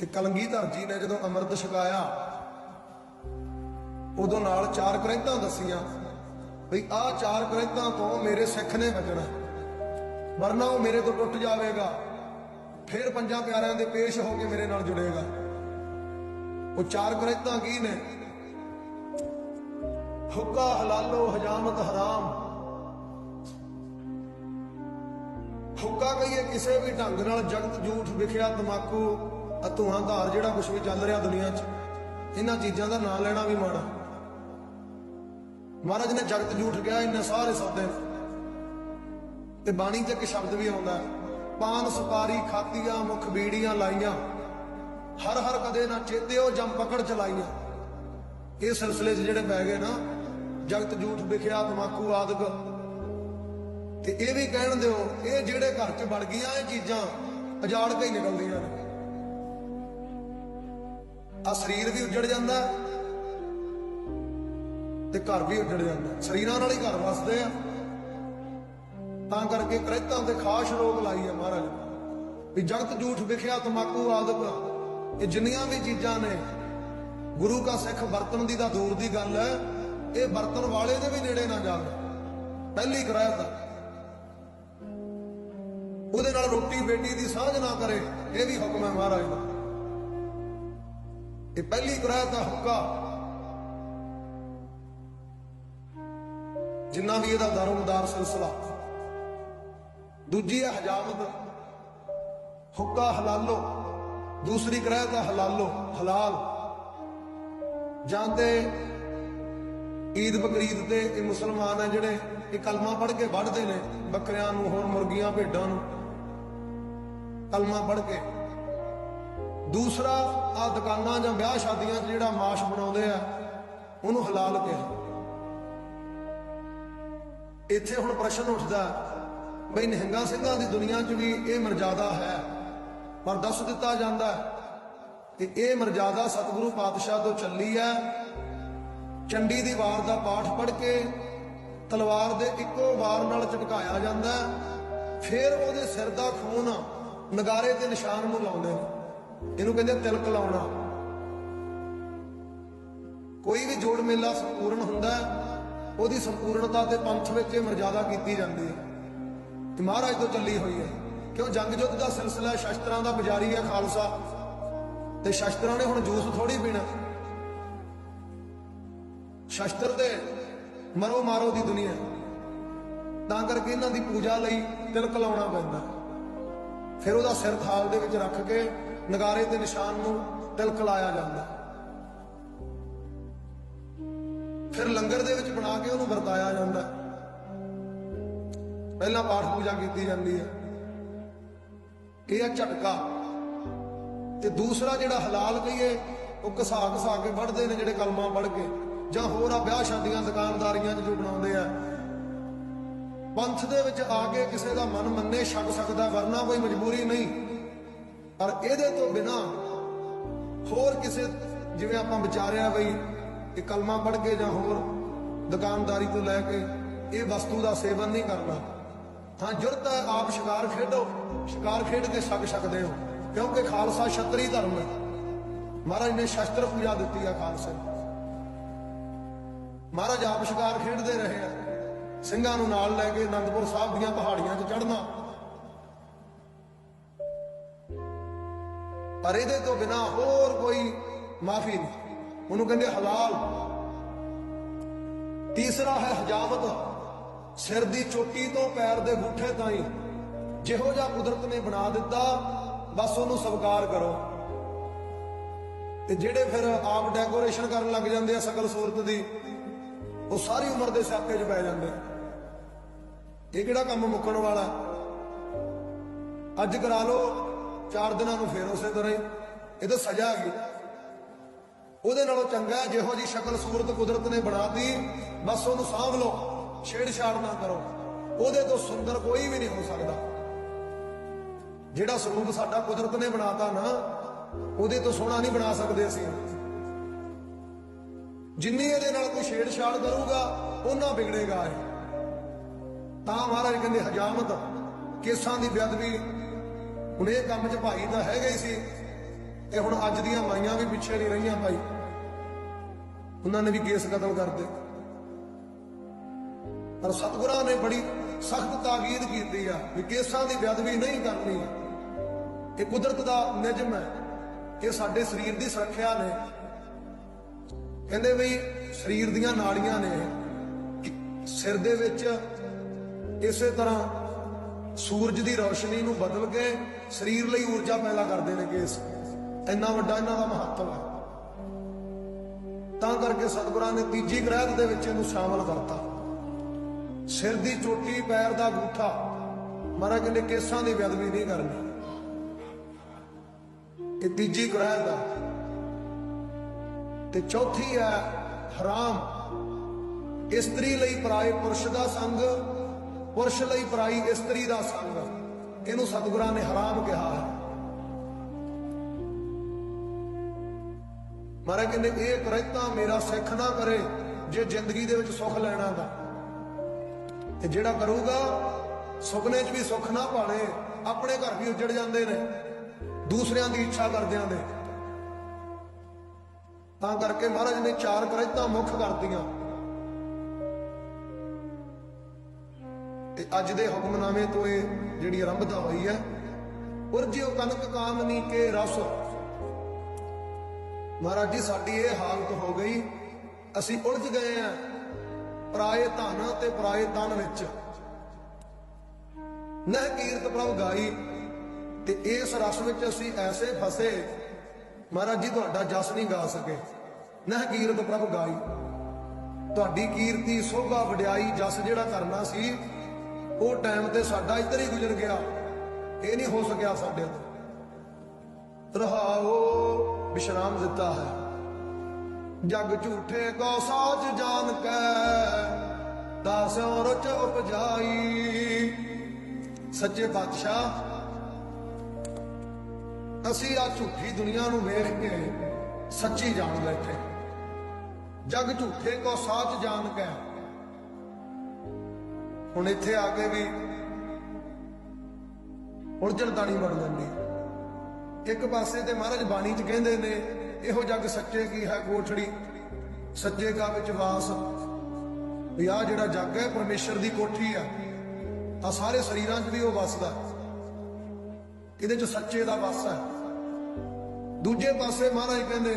ਤੇ ਕਲੰਗੀਧਰ ਜੀ ਨੇ ਜਦੋਂ ਅੰਮ੍ਰਿਤ ਛਕਾਇਆ, ਉਦੋਂ ਨਾਲ ਚਾਰ ਕਰੈਤਾਂ ਦੱਸੀਆਂ ਵੀ ਆਹ ਚਾਰ ਕਰੈਤਾਂ ਤੋਂ ਮੇਰੇ ਸਿੱਖ ਨੇ ਬਚਣਾ ਵਰਨਾ ਉਹ ਮੇਰੇ ਤੋਂ ਟੁੱਟ ਜਾਵੇਗਾ, ਫਿਰ ਪੰਜਾਂ ਪਿਆਰਿਆਂ ਦੇ ਪੇਸ਼ ਹੋ ਕੇ ਮੇਰੇ ਨਾਲ ਜੁੜੇਗਾ। ਉਹ ਚਾਰ ਕਰੈਤਾਂ ਕੀ ਨੇ? ਹੁੱਕਾ, ਹਲਾਲੋ, ਹਜਾਮਤ, ਹਰਾਮ। ਹੁੱਕਾ ਕਹੀਏ ਕਿਸੇ ਵੀ ਢੰਗ ਨਾਲ ਜਗਤ, ਝੂਠ, ਵਿਖਿਆ, ਤਮਾਕੂ ਅਤੂਹਾਂ ਧਾਰ ਜਿਹੜਾ ਕੁਝ ਵੀ ਚੱਲ ਰਿਹਾ ਦੁਨੀਆ 'ਚ, ਇਹਨਾਂ ਚੀਜ਼ਾਂ ਦਾ ਨਾਂ ਲੈਣਾ ਵੀ ਮਾੜਾ। ਮਹਾਰਾਜ ਨੇ ਜਗਤ ਝੂਠ ਗਿਆ ਇੰਨੇ ਸਾਰੇ ਸੌਦੇ ਤੇ ਬਾਣੀ 'ਚ ਇੱਕ ਸ਼ਬਦ ਵੀ ਆਉਂਦਾ ਪਾਨ ਸੁਪਾਰੀ ਖਾਤੀਆਂ ਮੁਖ ਬੀੜੀਆਂ ਲਾਈਆਂ। ਹਰ ਹਰ ਕਦੇ ਨਾ ਚੇਤਿਓ ਜਮ ਪਕੜ ਚਲਾਈਆਂ। ਇਹ ਸਿਲਸਿਲੇ 'ਚ ਜਿਹੜੇ ਪੈ ਗਏ ਨਾ, ਜਗਤ ਝੂਠ ਵਿਖਿਆ ਤਮਾਕੂ ਆਦਿਕ। ਤੇ ਇਹ ਵੀ ਕਹਿਣ ਦਿਓ, ਇਹ ਜਿਹੜੇ ਘਰ 'ਚ ਵੜ ਗਈਆਂ, ਇਹ ਚੀਜ਼ਾਂ ਅਜਾੜ ਕੇ ਹੀ ਨਿਕਲਦੀਆਂ ਨੇ। ਆ ਸਰੀਰ ਵੀ ਉੱਜੜ ਜਾਂਦਾ ਤੇ ਘਰ ਵੀ ਉੱਜੜ ਜਾਂਦਾ। ਸਰੀਰਾਂ ਨਾਲ ਹੀ ਘਰ ਵਸਦੇ ਆ। ਤਾਂ ਕਰਕੇ ਕ੍ਰਿਤਾਂ ਤੇ ਖਾਸ ਰੋਗ ਲਾਈ ਹੈ ਮਹਾਰਾਜ। ਵੀ ਜਗਤ ਝੂਠ ਵਿਖਿਆ ਤਮਾਕੂ ਆਦਿਕ ਇਹ ਜਿੰਨੀਆਂ ਵੀ ਚੀਜ਼ਾਂ ਨੇ, ਗੁਰੂ ਕਾ ਸਿੱਖ ਵਰਤਨ ਦੀ ਤਾਂ ਦੂਰ ਦੀ ਗੱਲ ਹੈ। ਇਹ ਵਰਤਨ ਵਾਲੇ ਦੇ ਵੀ ਨੇੜੇ ਨਾ ਜਾਵੇ। ਪਹਿਲੀ ਕਰਾਇਤ ਉਹਦੇ ਨਾਲ ਰੋਟੀ ਬੇਟੀ ਦੀ ਸਾਂਝ ਨਾ ਕਰੇ, ਇਹ ਵੀ ਹੁਕਮ ਹੈ ਮਹਾਰਾਜ ਦਾ। ਇਹ ਪਹਿਲੀ ਕਰਾਇਤ ਦਾ ਹੁਕਾ। ਜਿੰਨਾ ਵੀ ਇਹਦਾ ਦਾਰੋਮਦਾਰ ਸਿਲਸਿਲਾ। ਦੂਜੀ ਹੈ ਹਜਾਮਤ। ਹੁੱਕਾ ਹਲਾਲੋ। ਦੂਸਰੀ ਗ੍ਰਹਿ ਹੈ ਹਲਾਲੋ। ਹਲਾਲ। ਜਾਂਦੇ ਈਦ ਬਕਰੀਦ ਤੇ ਇਹ ਮੁਸਲਮਾਨ ਹੈ ਜਿਹੜੇ ਇਹ ਕਲਮਾ ਪੜ੍ਹ ਕੇ ਵੱਢਦੇ ਨੇ। ਬੱਕਰਿਆਂ ਨੂੰ, ਹੋਰ ਮੁਰਗੀਆਂ, ਭੇਡਾਂ ਨੂੰ। ਕਲਮਾ ਪੜ੍ਹ ਕੇ। ਦੂਸਰਾ ਆ ਦੁਕਾਨਾਂ ਜਾਂ ਵਿਆਹ ਸ਼ਾਦੀਆਂ 'ਚ ਜਿਹੜਾ ਮਾਸ਼ ਬਣਾਉਂਦੇ ਆ, ਉਹਨੂੰ ਹਲਾਲ ਕਿਹਾ। ਇੱਥੇ ਹੁਣ ਪ੍ਰਸ਼ਨ ਉੱਠਦਾ ਬਈ ਨਿਹੰਗਾਂ ਸਿੰਘਾਂ ਦੀ ਦੁਨੀਆ 'ਚ ਵੀ ਇਹ ਮਰਜ਼ਾਦਾ ਹੈ। ਪਰ ਦੱਸ ਦਿੱਤਾ ਜਾਂਦਾ ਕਿ ਇਹ ਮਰਜ਼ਾਦਾ ਸਤਿਗੁਰੂ ਪਾਤਸ਼ਾਹ ਤੋਂ ਚੱਲੀ ਹੈ। ਚੰਡੀ ਦੀ ਵਾਰ ਦਾ ਪਾਠ ਪੜ੍ਹ ਕੇ ਤਲਵਾਰ ਦੇ ਇੱਕੋ ਵਾਰ ਨਾਲ ਝਟਕਾਇਆ ਜਾਂਦਾ ਫਿਰ ਉਹਦੇ ਸਿਰ ਦਾ ਖੂਨ ਨਗਾਰੇ ਦੇ ਨਿਸ਼ਾਨ ਨੂੰ ਲਾਉਂਦੇ ਨੇ। ਇਹਨੂੰ ਕਹਿੰਦੇ ਤਿਲਕ ਲਾਉਣਾ ਕੋਈ ਵੀ ਜੋੜ ਮੇਲਾ ਸੰਪੂਰਨ ਹੁੰਦਾ ਉਹਦੀ ਸੰਪੂਰਨਤਾ ਤੇ ਪੰਥ ਵਿੱਚ ਇਹ ਮਰਜ਼ਾਦਾ ਕੀਤੀ ਜਾਂਦੀ ਹੈ ਤੇ ਮਹਾਰਾਜ ਤੋਂ ਚੱਲੀ ਹੋਈ ਹੈ। ਕਿਉਂ? ਜੰਗ ਯੁੱਧ ਦਾ ਸਿਲਸਿਲਾ ਸ਼ਸਤਰਾਂ ਦਾ ਪੁਜਾਰੀ ਹੈ ਖਾਲਸਾ। ਤੇ ਸ਼ਸਤਰਾਂ ਨੇ ਹੁਣ ਜੂਸ ਥੋੜੀ ਪੀਣਾ। ਸ਼ਸਤਰ ਤੇ ਮਰੋ ਮਾਰੋ ਦੀ ਦੁਨੀਆ। ਤਾਂ ਕਰਕੇ ਇਹਨਾਂ ਦੀ ਪੂਜਾ ਲਈ ਤਿਲਕ ਲਾਉਣਾ ਪੈਂਦਾ। ਫਿਰ ਉਹਦਾ ਸਿਰ ਥਾਲ ਦੇ ਵਿੱਚ ਰੱਖ ਕੇ ਨਗਾਰੇ ਤੇ ਨਿਸ਼ਾਨ ਨੂੰ ਤਿਲਕ ਲਾਇਆ ਜਾਂਦਾ। ਫਿਰ ਲੰਗਰ ਦੇ ਵਿੱਚ ਬਣਾ ਕੇ ਉਹਨੂੰ ਵਰਤਾਇਆ ਜਾਂਦਾ। ਪਹਿਲਾਂ ਪਾਠ ਪੂਜਾ ਕੀਤੀ ਜਾਂਦੀ ਹੈ। ਇਹ ਹੈ ਝਟਕਾ। ਤੇ ਦੂਸਰਾ ਜਿਹੜਾ ਹਲਾਲ ਕਹੀਏ, ਉਹ ਘਸਾ ਘਸਾ ਕੇ ਵੜਦੇ ਨੇ ਜਿਹੜੇ ਕਲਮਾਂ ਪੜ੍ਹ ਕੇ। ਜਾਂ ਹੋਰ ਆ ਵਿਆਹ ਸ਼ਾਦੀਆਂ ਦੁਕਾਨਦਾਰੀਆਂ 'ਚ ਜੋ ਬਣਾਉਂਦੇ ਆ। ਪੰਥ ਦੇ ਵਿੱਚ ਆ ਕੇ ਕਿਸੇ ਦਾ ਮਨ ਮੰਨੇ, ਛੱਡ ਸਕਦਾ, ਵਰਨਾ ਕੋਈ ਮਜਬੂਰੀ ਨਹੀਂ। ਪਰ ਇਹਦੇ ਤੋਂ ਬਿਨਾ ਹੋਰ ਕਿਸੇ, ਜਿਵੇਂ ਆਪਾਂ ਵਿਚਾਰਿਆ ਬਈ ਇਹ ਕਲਮਾ ਪੜ੍ਹ ਕੇ ਜਾਂ ਹੋਰ ਦੁਕਾਨਦਾਰੀ ਤੋਂ ਲੈ ਕੇ ਇਹ ਵਸਤੂ ਦਾ ਸੇਵਨ ਨਹੀਂ ਕਰਨਾ ਹਾਂ ਜੁਰਤ ਹੈ ਆਪ ਸ਼ਿਕਾਰ ਖੇਡੋ, ਸ਼ਿਕਾਰ ਖੇਡ ਕੇ ਸਕ ਸਕਦੇ ਹੋ, ਕਿਉਂਕਿ ਖਾਲਸਾ ਛਤਰੀ ਧਰਮ ਹੈ ਮਹਾਰਾਜ ਨੇ ਸ਼ਸਤਰ ਪੂਜਾ ਦਿੱਤੀ ਆ ਖਾਲਸੇ ਨੂੰ। ਮਹਾਰਾਜ ਆਪ ਸ਼ਿਕਾਰ ਖੇਡਦੇ ਰਹੇ ਆ, ਸਿੰਘਾਂ ਨੂੰ ਨਾਲ ਲੈ ਕੇ ਅਨੰਦਪੁਰ ਸਾਹਿਬ ਦੀਆਂ ਪਹਾੜੀਆਂ 'ਚ ਚੜ੍ਹਨਾ ਪਰ ਇਹਦੇ ਤੋਂ ਬਿਨਾ ਹੋਰ ਕੋਈ ਮਾਫੀ ਨਹੀਂ। ਉਹਨੂੰ ਕਹਿੰਦੇ ਹਲਾਲ। ਤੀਸਰਾ ਹੈ ਹਜਾਮਤ ਸਿਰ ਦੀ ਚੋਟੀ ਤੋਂ ਪੈਰ ਦੇ ਗੁੱਠੇ ਤਾਈਂ ਜਿਹੋ ਜਿਹਾ ਕੁਦਰਤ ਨੇ ਬਣਾ ਦਿੱਤਾ, ਬਸ ਉਹਨੂੰ ਸਵੀਕਾਰ ਕਰੋ। ਤੇ ਜਿਹੜੇ ਫਿਰ ਆਪ ਡੈਕੋਰੇਸ਼ਨ ਕਰਨ ਲੱਗ ਜਾਂਦੇ ਆ ਸਕਲ ਸੂਰਤ ਦੀ, ਉਹ ਸਾਰੀ ਉਮਰ ਦੇ ਸਿਆਪੇ 'ਚ ਪੈ ਜਾਂਦੇ ਇਹ ਕਿਹੜਾ ਕੰਮ ਮੁੱਕਣ ਵਾਲਾ? ਅੱਜ ਕਰਾ ਲਓ ਚਾਰ ਦਿਨਾਂ ਨੂੰ ਫੇਰ ਉਸੇ ਤਰ੍ਹਾਂ ਹੀ। ਇਹ ਤਾਂ ਸਜ਼ਾ ਆ ਗਈ ਉਹਦੇ ਨਾਲੋਂ ਚੰਗਾ ਜਿਹੋ ਜੀ ਸ਼ਕਲ ਸੂਰਤ ਕੁਦਰਤ ਨੇ ਬਣਾਤੀ ਬਸ ਉਹਨੂੰ ਸਾਂਭ ਲਓ, ਛੇੜਛਾੜ ਨਾ ਕਰੋ। ਉਹਦੇ ਤੋਂ ਸੁੰਦਰ ਕੋਈ ਵੀ ਨਹੀਂ ਹੋ ਸਕਦਾ। ਜਿਹੜਾ ਸਰੂਪ ਸਾਡਾ ਕੁਦਰਤ ਨੇ ਬਣਾਤਾ ਨਾ, ਉਹਦੇ ਤੋਂ ਸੋਹਣਾ ਨਹੀਂ ਬਣਾ ਸਕਦੇ ਅਸੀਂ। ਜਿੰਨੀ ਇਹਦੇ ਨਾਲ ਕੋਈ ਛੇੜਛਾੜ ਕਰੂਗਾ ਉਹਨਾਂ ਵਿਗੜੇਗਾ ਇਹ। ਤਾਂ ਮਹਾਰਾਜ ਕਹਿੰਦੇ, ਹਜਾਮਤ, ਕੇਸਾਂ ਦੀ ਬੇਅਦਬੀ ਹੁਣ ਇਹ ਕੰਮ 'ਚ ਭਾਈ ਤਾਂ ਹੈਗਾ ਹੀ ਸੀ ਤੇ ਹੁਣ ਅੱਜ ਦੀਆਂ ਮਾਈਆਂ ਵੀ ਪਿੱਛੇ ਨਹੀਂ ਰਹੀਆਂ ਭਾਈ। ਉਹਨਾਂ ਨੇ ਵੀ ਕੇਸ ਕਤਲ ਕਰਦੇ ਪਰ ਸਤਿਗੁਰਾਂ ਨੇ ਬੜੀ ਸਖਤ ਤਾਕੀਦ ਕੀਤੀ ਆ ਵੀ ਕੇਸਾਂ ਦੀ ਬੇਅਦਬੀ ਨਹੀਂ ਕਰਨੀ। ਇਹ ਕੁਦਰਤ ਦਾ ਨਿਯਮ ਹੈ ਇਹ ਸਾਡੇ ਸਰੀਰ ਦੀ ਸੁਰੱਖਿਆ ਨੇ। ਕਹਿੰਦੇ ਵੀ ਸਰੀਰ ਦੀਆਂ ਨਾੜੀਆਂ ਨੇ ਸਿਰ ਦੇ ਵਿੱਚ ਇਸੇ ਤਰ੍ਹਾਂ ਸੂਰਜ ਦੀ ਰੌਸ਼ਨੀ ਨੂੰ ਬਦਲ ਕੇ ਸਰੀਰ ਲਈ ਊਰਜਾ ਪੈਦਾ ਕਰਦੇ ਨੇ ਕੇਸ। ਇੰਨਾ ਵੱਡਾ ਇਹਨਾਂ ਦਾ ਮਹੱਤਵ ਹੈ। ਤਾਂ ਕਰਕੇ ਸਤਿਗੁਰਾਂ ਨੇ ਤੀਜੀ ਗ੍ਰਹਿਤ ਦੇ ਵਿੱਚ ਇਹਨੂੰ ਸ਼ਾਮਲ ਕਰਤਾ। ਸਿਰ ਦੀ ਚੋਟੀ, ਪੈਰ ਦਾ ਅੰਗੂਠਾ ਮਹਾਰਾਜ ਕਹਿੰਦੇ ਕੇਸਾਂ ਦੀ ਬੇਅਦਬੀ ਨਹੀਂ ਕਰਨੀ। ਇਹ ਤੀਜੀ ਗ੍ਰਹਿਤ ਦਾ। ਤੇ ਚੌਥੀ ਹੈ ਹਰਾਮ। ਇਸਤਰੀ ਲਈ ਪਰਾਏ ਪੁਰਸ਼ ਦਾ ਸੰਗ ਪੁਰਸ਼ ਲਈ ਪਰਾਈ ਇਸਤਰੀ ਦਾ ਸੰਗ। ਇਹਨੂੰ ਸਤਿਗੁਰਾਂ ਨੇ ਹਰਾਮ ਕਿਹਾ ਹੈ। ਮਹਾਰਾਜ ਕਹਿੰਦੇ, ਇਹ ਕਰੈਤਾ ਮੇਰਾ ਸਿੱਖ ਨਾ ਕਰੇ, ਜੇ ਜ਼ਿੰਦਗੀ ਦੇ ਵਿੱਚ ਸੁੱਖ ਲੈਣਾ ਦਾ ਤੇ ਜਿਹੜਾ ਕਰੂਗਾ, ਸੁਪਨੇ 'ਚ ਵੀ ਸੁੱਖ ਨਾ ਪਾਲੇ ਆਪਣੇ ਘਰ ਵੀ ਉੱਜੜ ਜਾਂਦੇ ਨੇ, ਦੂਸਰਿਆਂ ਦੀ ਇੱਛਾ ਕਰਦਿਆਂ ਦੇ। ਤਾਂ ਕਰਕੇ ਮਹਾਰਾਜ ਨੇ ਚਾਰ ਕਰੈਤਾਂ ਮੁੱਖ ਕਰਤੀਆਂ। ਤੇ ਅੱਜ ਦੇ ਹੁਕਮਨਾਮੇ ਤੋਂ ਇਹ ਜਿਹੜੀ ਆਰੰਭਤਾ ਹੋਈ ਹੈ ਉਰਜਿਓ ਕਨਕ ਕਾਮਨੀ ਕੇ ਰਸ ਮਹਾਰਾਜ ਜੀ, ਸਾਡੀ ਇਹ ਹਾਲਤ ਹੋ ਗਈ। ਅਸੀਂ ਉਲਝ ਗਏ ਆ ਪਰਾਏ ਧਨ ਤੇ ਪਰਾਏ ਤਨ ਵਿੱਚ। ਨਹ ਕੀਰਤ ਪ੍ਰਭ ਗਾਈ ਤੇ ਇਸ ਰਸ ਵਿੱਚ ਅਸੀਂ ਐਸੇ ਫਸੇ, ਮਹਾਰਾਜ ਜੀ, ਤੁਹਾਡਾ ਜਸ ਨਹੀਂ ਗਾ ਸਕੇ। ਨਹ ਕੀਰਤ ਪ੍ਰਭ ਗਾਈ। ਤੁਹਾਡੀ ਕੀਰਤੀ, ਸੋਭਾ ਵਡਿਆਈ ਜਸ ਜਿਹੜਾ ਕਰਨਾ ਸੀ ਉਹ ਟਾਈਮ ਤੇ ਸਾਡਾ ਇੱਧਰ ਹੀ ਗੁਜ਼ਰ ਗਿਆ। ਇਹ ਨਹੀਂ ਹੋ ਸਕਿਆ ਸਾਡੇ ਤੋਂ। ਰਹਾਓ ਵਿਸ਼ਰਾਮ ਦਿੱਤਾ ਹੈ। ਜਗ ਝੂਠੇ ਕੋ ਸਾਜ ਜਾਣ ਕੈ, ਦਾਸਿਓ ਰਚ ਉਪਜਾਈ। ਸੱਚੇ ਬਾਦਸ਼ਾਹ ਅਸੀਂ ਆ ਝੂਠੀ ਦੁਨੀਆ ਨੂੰ ਵੇਖ ਕੇ ਸੱਚੀ ਜਾਣ ਬੈਠੇ ਜਗ ਝੂਠੇ ਕੋ ਸਾਚ ਜਾਣ ਕੈ ਹੁਣ ਇੱਥੇ ਆ ਕੇ ਵੀ ਉਲਝਣ ਦਾਣੀ ਬਣ ਜਾਂਦੀ ਇੱਕ ਪਾਸੇ ਤੇ ਮਹਾਰਾਜ ਬਾਣੀ ਚ ਕਹਿੰਦੇ ਨੇ, ਇਹੋ ਜੱਗ ਸੱਚੇ ਕੀ ਹੈ ਕੋਠੜੀ? ਸੱਚੇ ਕਾ ਵਿੱਚ ਵਾਸ। ਵੀ ਆਹ ਜਿਹੜਾ ਜੱਗ ਹੈ, ਪਰਮੇਸ਼ਰ ਦੀ ਕੋਠੀ ਆ। ਆ ਸਾਰੇ ਸਰੀਰਾਂ 'ਚ ਵੀ ਉਹ ਵਸਦਾ। ਇਹਦੇ 'ਚ ਸੱਚੇ ਦਾ ਵਸ ਹੈ। ਦੂਜੇ ਪਾਸੇ ਮਹਾਰਾਜ ਕਹਿੰਦੇ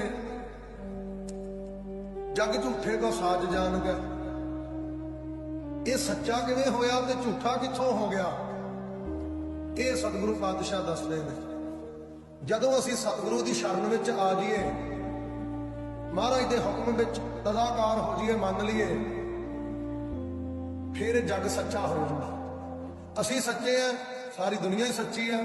ਜੱਗ ਝੂਠੇ ਕੋ ਸਾਜ ਜਾਣ ਕੇ ਇਹ ਸੱਚਾ ਕਿਵੇਂ ਹੋਇਆ ਤੇ ਝੂਠਾ ਕਿੱਥੋਂ ਹੋ ਗਿਆ? ਇਹ ਸਤਿਗੁਰੂ ਪਾਤਸ਼ਾਹ ਦੱਸਦੇ ਨੇ। ਜਦੋਂ ਅਸੀਂ ਸਤਿਗੁਰੂ ਦੀ ਸ਼ਰਨ ਵਿੱਚ ਆ ਜਾਈਏ, ਮਹਾਰਾਜ ਦੇ ਹੁਕਮ ਵਿੱਚ ਤਦਾਕਾਰ ਹੋ ਜਾਈਏ, ਮੰਨ ਲਈਏ, ਫਿਰ ਜੱਗ ਸੱਚਾ ਹੋ ਜਾਂਦਾ ਅਸੀਂ ਸੱਚੇ ਆ, ਸਾਰੀ ਦੁਨੀਆ ਹੀ ਸੱਚੀ ਆ।